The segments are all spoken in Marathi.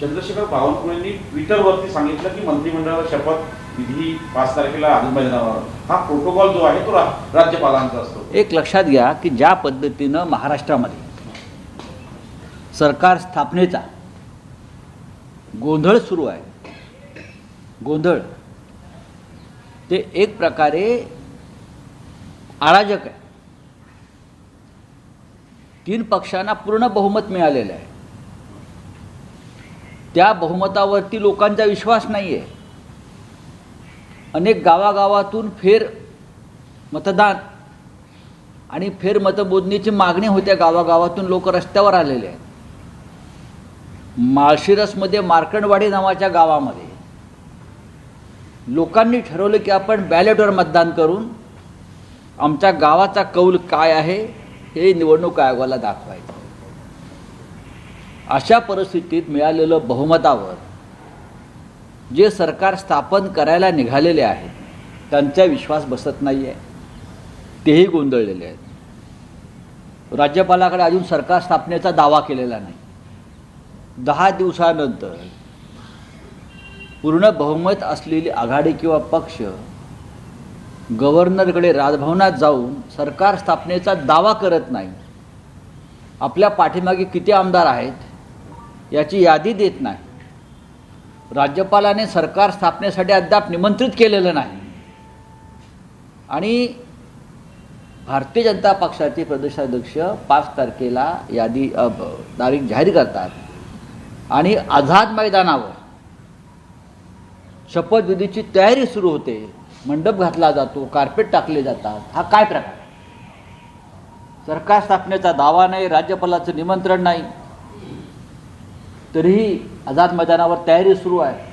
चंद्रशेखर बावनकुळेंनी ट्विटरवरती सांगितलं की मंत्रिमंडळाला शपथ विधी पाच तारखेला आधी हा प्रोटोकॉल जो आहे तो राज्यपालांचा असतो. एक लक्षात घ्या की ज्या पद्धतीनं महाराष्ट्रामध्ये सरकार स्थापनेचा गोंधळ सुरू आहे गोंधळ ते एक प्रकारे अराजक आहे. तीन पक्षांना पूर्ण बहुमत मिळालेलं आहे. त्या बहुमतावरती लोकांचा विश्वास नाही आहे अनेक गावागावातून फेर मतदान आणि फेर मतमोजणीची मागणी होत्या. गावागावातून लोक रस्त्यावर आलेले आहेत. माळशिरसमध्ये मार्कंडवाडी नावाच्या गावामध्ये लोकांनी ठरवलं की आपण बॅलेटवर मतदान करून आमच्या गावाचा कौल काय आहे हे निवडणूक आयोगाला दाखवायचं. अशा परिस्थितीत मिळालेलं बहुमतावर जे सरकार स्थापन करायला निघालेले आहेत त्यांचा विश्वास बसत नाही आहे तेही गोंधळलेले आहेत. राज्यपालाकडे अजून सरकार स्थापनेचा दावा केलेला नाही. दहा दिवसानंतर पूर्ण बहुमत असलेली आघाडी किंवा पक्ष गव्हर्नरकडे राजभवनात जाऊन सरकार स्थापनेचा दावा करत नाही. आपल्या पाठीमागे किती आमदार आहेत? याची यादी देत नाही. राज्यपालाने सरकार स्थापनेसाठी अद्याप निमंत्रित केलेलं नाही. आणि भारतीय जनता पक्षाचे प्रदेशाध्यक्ष पाच तारखेला यादी तारीख जाहीर करतात. आणि आझाद मैदानावर शपथविधीची तयारी सुरू होते. मंडप घातला जातो कार्पेट टाकले जातात. हा काय प्रकार? सरकार स्थापनेचा दावा नाही राज्यपालाचं निमंत्रण नाही. तरीही आझाद मैदानावर तयारी सुरू आहे.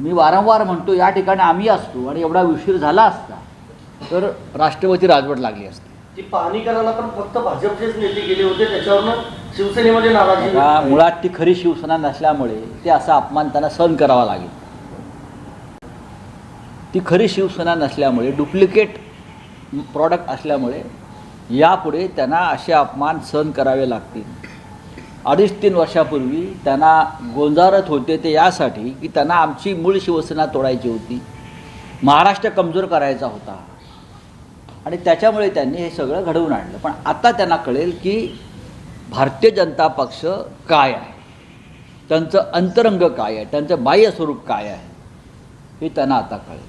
मी वारंवार म्हणतो या ठिकाणी आम्ही असतो आणि एवढा उशीर झाला असता तर राष्ट्रपती राजवट लागली असती. ती पाहणी करायला पण फक्त भाजपचेच नेते गेले होते त्याच्यावरनं शिवसेनेमध्ये नाराजी आता मुळात ती खरी शिवसेना नसल्यामुळे ते असा अपमान त्यांना सहन करावा लागेल. ती खरी शिवसेना नसल्यामुळे डुप्लिकेट प्रॉडक्ट असल्यामुळे यापुढे त्यांना असे अपमान सहन करावे लागतील. अडीच तीन वर्षापूर्वी त्यांना गोंजारत होते ते यासाठी की त्यांना आमची मूळ शिवसेना तोडायची होती. महाराष्ट्र कमजोर करायचा होता. आणि त्याच्यामुळे त्यांनी हे सगळं घडवून आणलं. पण आता त्यांना कळेल की भारतीय जनता पक्ष काय आहे? त्यांचं अंतरंग काय आहे? त्यांचं बाह्य स्वरूप काय आहे? हे त्यांना आता कळेल.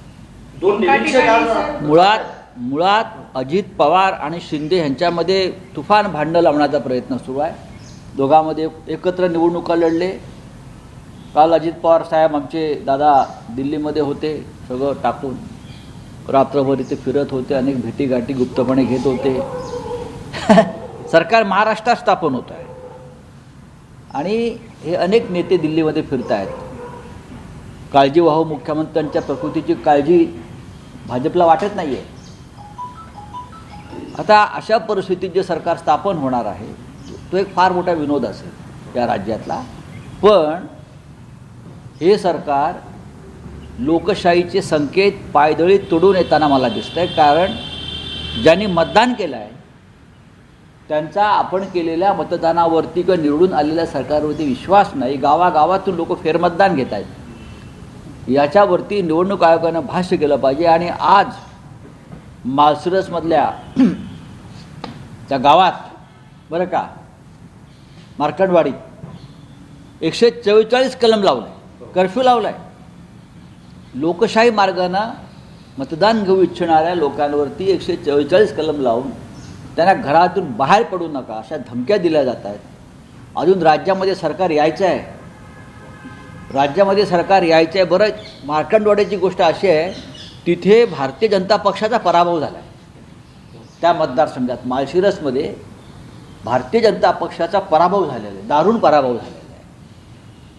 मुळात मुळात अजित पवार आणि शिंदे यांच्यामध्ये तुफान भांडणं लावण्याचा प्रयत्न सुरू आहे. दोघांमध्ये एकत्र निवडणुका लढले. काल अजित पवार साहेब आमचे दादा दिल्लीमध्ये होते सगळं टाकून. रात्रभर इथे फिरत होते अनेक भेटीगाठी गुप्तपणे घेत होते. सरकार महाराष्ट्रात स्थापन होत आहे. आणि हे अनेक नेते दिल्लीमध्ये फिरत आहेत काळजीवाहू मुख्यमंत्र्यांच्या प्रकृतीची काळजी भाजपला वाटत नाही आहे आता अशा परिस्थितीत जे सरकार स्थापन होणार आहे तो एक फार मोठा विनोद असेल या राज्यातला. पण हे सरकार लोकशाहीचे संकेत पायदळी तोडून येताना मला दिसतं आहे कारण ज्यांनी मतदान केलं आहे त्यांचा आपण केलेल्या मतदानावरती किंवा निवडून आलेल्या सरकारवरती विश्वास नाही. गावागावातून लोक फेरमतदान घेत आहेत याच्यावरती निवडणूक आयोगानं भाष्य केलं पाहिजे. आणि आज माळशिरसमधल्या त्या गावात बरं का मार्कंडवाडीत एकशे चव्वेचाळीस कलम लावलं आहे कर्फ्यू लावला आहे लोकशाही मार्गानं मतदान घेऊ इच्छिणाऱ्या लोकांवरती एकशे चव्वेचाळीस कलम लावून त्यांना घरातून बाहेर पडू नका अशा धमक्या दिल्या जात आहेत. अजून राज्यामध्ये सरकार यायचं आहे. राज्यामध्ये सरकार यायचं आहे बरं. मार्कंडवाड्याची गोष्ट अशी आहे तिथे भारतीय जनता पक्षाचा पराभव झाला आहे त्या मतदारसंघात माळशिरसमध्ये भारतीय जनता पक्षाचा पराभव झालेला आहे दारुण पराभव झालेला आहे.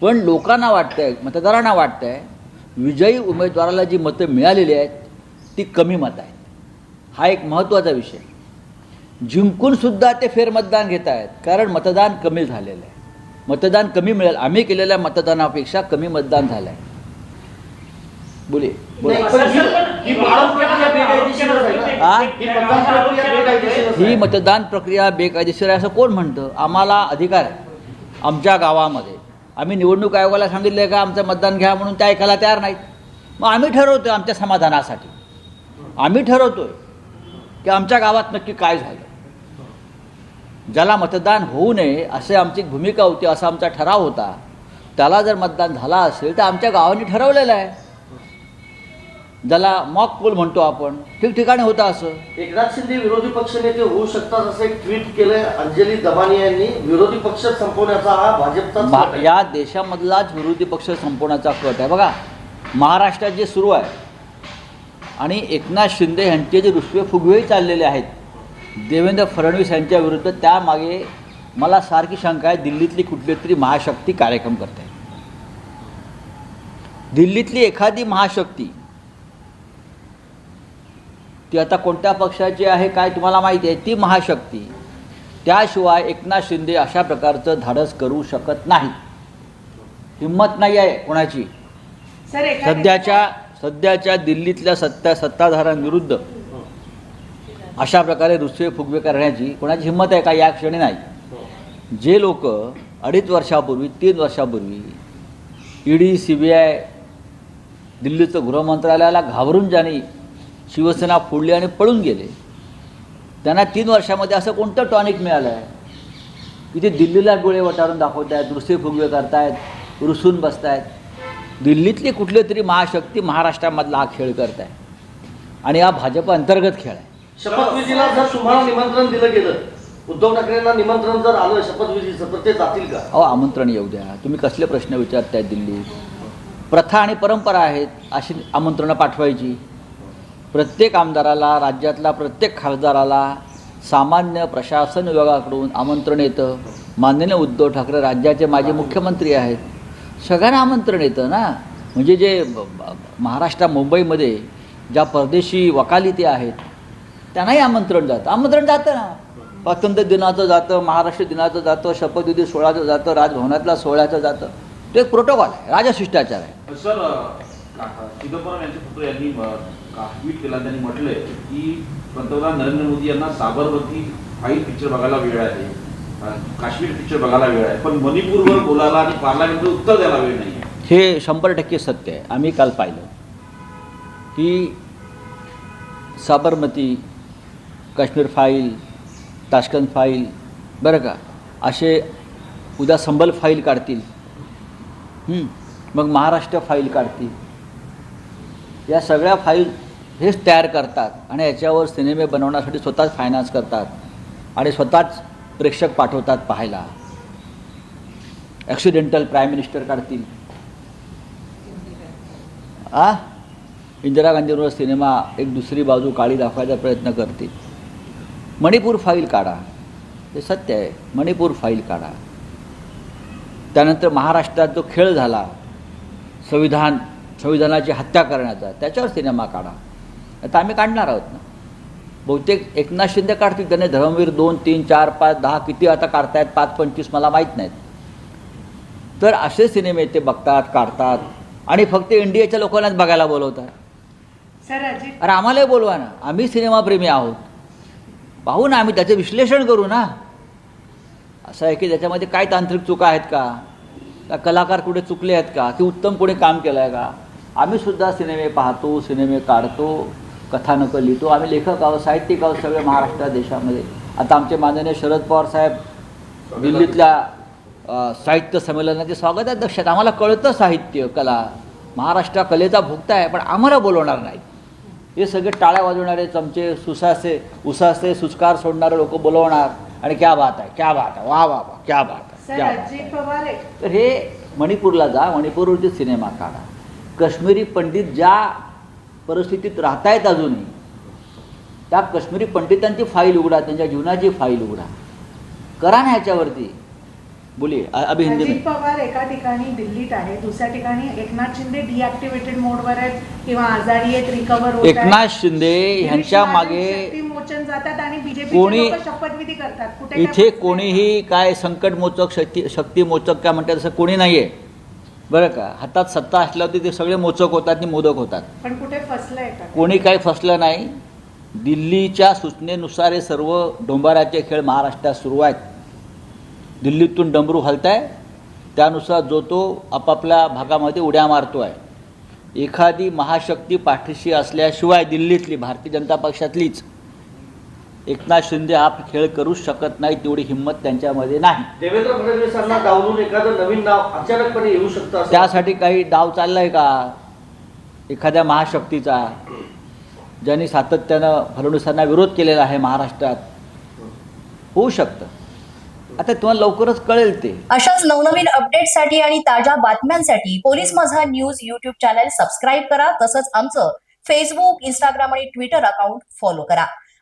पण लोकांना वाटतं आहे मतदारांना वाटतंय आहे विजयी उमेदवाराला जी मतं मिळालेली आहेत ती कमी मतं आहेत. हा एक महत्त्वाचा विषय. जिंकूनसुद्धा ते फेरमतदान घेत आहेत कारण मतदान कमी झालेलं आहे. मतदान कमी मिळेल. आम्ही केलेल्या मतदानापेक्षा कमी मतदान झालं आहे बोले बोला ही- मतदान प्रक्रिया. मतदान बेकायदेशीर आहे असं कोण म्हणतं? आम्हाला अधिकार आहे. आमच्या गावामध्ये. आम्ही निवडणूक आयोगाला सांगितलं का आमचं मतदान घ्या म्हणून त्या ऐकायला तयार नाहीत. मग आम्ही ठरवतो आमच्या समाधानासाठी. आम्ही ठरवतो की आमच्या गावात नक्की काय झालं. ज्याला मतदान होऊ नये असे आमची भूमिका होती असा आमचा ठराव होता. त्याला जर मतदान झाला असेल तर आमच्या गावाने ठरवलेलं आहे. ज्याला मॉक पोल म्हणतो आपण ठिकठिकाणी होतं असं. एकनाथ शिंदे विरोधी पक्षनेते होऊ शकतात असं एक ट्विट केलंय अंजली दबानी यांनी. विरोधी पक्ष संपवण्याचा हा भाजपचा या देशामधलाच विरोधी पक्ष संपवण्याचा कट आहे. बघा महाराष्ट्रात जे सुरू आहे आणि एकनाथ शिंदे यांचे जे रुसवे फुगवेही चाललेले आहेत देवेंद्र फडणवीस यांच्या विरुद्ध त्यामागे मला सारखी शंका आहे दिल्लीतली कुठली तरी महाशक्ती कार्यक्रम करते. दिल्लीतली एखादी महाशक्ती ती आता कोणत्या पक्षाची आहे काय तुम्हाला माहिती आहे? ती महाशक्ती. त्याशिवाय एकनाथ शिंदे अशा प्रकारचं धाडस करू शकत नाही. हिंमत नाही आहे कोणाची. सध्याच्या सध्याच्या दिल्लीतल्या सत्ता सत्ताधाऱ्यांविरुद्ध अशा प्रकारे रुसवे फुगवे करण्याची कोणाची हिंमत आहे का? या क्षणी नाही. जे लोक अडीच वर्षापूर्वी तीन वर्षापूर्वी ईडी सी बी आय दिल्लीचं गृहमंत्रालयाला घाबरून ज्यांनी शिवसेना फोडली आणि पळून गेले. त्यांना तीन वर्षामध्ये असं कोणतं टॉनिक मिळालं आहे की ते दिल्लीला डोळे वटारून दाखवत आहेत रुसवे फुगवे करतायत रुसून बसतायत. दिल्लीतली कुठली तरी महाशक्ती महाराष्ट्रामधला हा खेळ करत आहे आणि हा भाजप अंतर्गत खेळ आहे. शपथविधीला जर तुम्हाला निमंत्रण दिलं गेलं उद्धव ठाकरेंना निमंत्रण जर आलं शपथविधीचं तर ते जातील का? अहो आमंत्रण येऊ द्या. तुम्ही कसले प्रश्न विचारताय दिल्लीत? प्रथा आणि परंपरा आहेत अशी आमंत्रणं पाठवायची. प्रत्येक आमदाराला राज्यातला प्रत्येक खासदाराला सामान्य प्रशासन विभागाकडून आमंत्रण येतं. माननीय उद्धव ठाकरे राज्याचे माजी मुख्यमंत्री आहेत. सगळ्यांना आमंत्रण येतं ना? म्हणजे जे महाराष्ट्र मुंबईमध्ये ज्या परदेशी वकालिती आहेत त्यांनाही आमंत्रण जातं. आमंत्रण जातं ना? स्वातंत्र्य दिनाचं जातं महाराष्ट्र दिनाचं जातं शपथविधी सोहळ्याचं जातं राजभवनातल्या सोहळ्याचं जातं. तो एक प्रोटोकॉल आहे राजशिष्टाचार आहे. सर का- ट्विट केला त्यांनी म्हटलंय की पंतप्रधान नरेंद्र मोदी यांना साबरमती फाईल पिक्चर बघायला वेळ आहे. काश्मीर पिक्चर बघायला वेळ आहे. पण मणिपूरवर बोलायला आणि पार्लमेंटवर उत्तर द्यायला वेळ नाही हे शंभर टक्के सत्य आहे. आम्ही काल पाहिलं की Sabarmati Kashmir file Tashkent file बरं का? असे उद्या संबल फाईल काढतील. मग महाराष्ट्र फाईल काढतील. या सगळ्या फाईल हेच तयार करतात आणि याच्यावर सिनेमे बनवण्यासाठी स्वतःच फायनान्स करतात आणि स्वतःच प्रेक्षक पाठवतात पाहायला. ॲक्सिडेंटल प्राईम मिनिस्टर काढतील. आ? इंदिरा गांधींवर सिनेमा एक दुसरी बाजू काळी दाखवायचा प्रयत्न करतील. मणिपूर फाईल काढा. हे सत्य आहे. मणिपूर फाईल काढा. त्यानंतर महाराष्ट्रात जो खेळ झाला संविधान संविधानाची हत्या करण्याचा त्याच्यावर सिनेमा काढा. आता आम्ही काढणार आहोत ना. बहुतेक एकनाथ शिंदे काढतील त्याने धर्मवीर दोन तीन चार पाच दहा किती आता काढतायत? पाच पंचवीस मला माहीत नाहीत. तर असे सिनेमे ते बघतात काढतात आणि फक्त इंडियाच्या लोकांनाच बघायला बोलवतात. सर अजित अरे आम्हालाही बोलवा ना. आम्ही सिनेमाप्रेमी आहोत. पाहू ना आम्ही त्याचं विश्लेषण करू ना. असं आहे की त्याच्यामध्ये काय तांत्रिक चुका आहेत का? कलाकार कुठे चुकले आहेत का? की उत्तम कोणी काम केलं आहे का? आम्ही सुद्धा सिनेमे पाहतो सिनेमे काढतो कथानकं लिहितो. आम्ही लेखक आहोत साहित्यिक आहोत सगळे महाराष्ट्र देशामध्ये. आता आमचे माननीय शरद पवार साहेब दिल्लीतल्या साहित्य संमेलनाचे स्वागत अध्यक्ष आहेत आम्हाला कळतं साहित्य कला. महाराष्ट्र कलेचा भुगता आहे पण आम्हाला बोलवणार नाही हे सगळे टाळ्या वाजवणारे चमचे सुसासे उसासे सुस्कार सोडणारे लोक बोलवणार. आणि क्या बात आहे क्या बात आहे. वा वा वा क्या बात आहे क्या बात आहे. आहे. तर हे मणिपूरला जा मणिपूरवरती सिनेमा काढा. काश्मीरी पंडित ज्या परिस्थितीत राहतायत अजूनही त्या काश्मीरी पंडितांची फाईल उघडा त्यांच्या जीवनाची फाईल उघडा. करा ना ह्याच्यावरती. बोलिये अभी हिंदी पवार एका ठिकाणी दिल्लीत आहे दुसऱ्या ठिकाणी एकनाथ शिंदे डिॲक्टिव्हेटेड मोडवर आहेत किंवा आजारी आहेत आहेत. एकनाथ शिंदे ह्यांच्या मागे शक्तिमोचन जातात आणि बीजेपी कोणी- शपथविधी करतात. इथे? कोणीही काय संकटमोचक शक्ती शक्तिमोचक काय म्हणतात असं कोणी नाही आहे बरं का? हातात सत्ता असल्यावरती ते सगळे मोचक होतात आणि मोदक होतात. पण कुठे फसलंय का? कोणी काही फसलं नाही. दिल्लीच्या सूचनेनुसार हे सर्व डोंबाराचे खेळ महाराष्ट्रात सुरू आहेत. दिल्लीतून डमरू हलताय. त्यानुसार जो तो आपापल्या भागामध्ये उड्या मारतो आहे एखादी महाशक्ती पाठीशी असल्याशिवाय दिल्लीतली भारतीय जनता पक्षातलीच एकनाथ शिंदे हा खेळ करूच शकत नाही तेवढी हिंमत त्यांच्यामध्ये नाही. देवेंद्र फडणवीसांना डावलून एखादं नवीन नाव अचानकपणे येऊ शकतं असं? त्यासाठी काही डाव चाललाय का? एखाद्या महाशक्तीचा. ज्यांनी सातत्यानं फडणवीसांना विरोध केलेला आहे महाराष्ट्रात. होऊ शकतं. आता तुम्हाला लवकरच कळेल ते. अशाच नवनवीन अपडेट्ससाठी आणि ताज्या बातम्यांसाठी पोलीस माझा न्यूज युट्यूब चॅनल सबस्क्राईब करा. तसंच आमचं फेसबुक इंस्टाग्राम आणि ट्विटर अकाउंट फॉलो करा.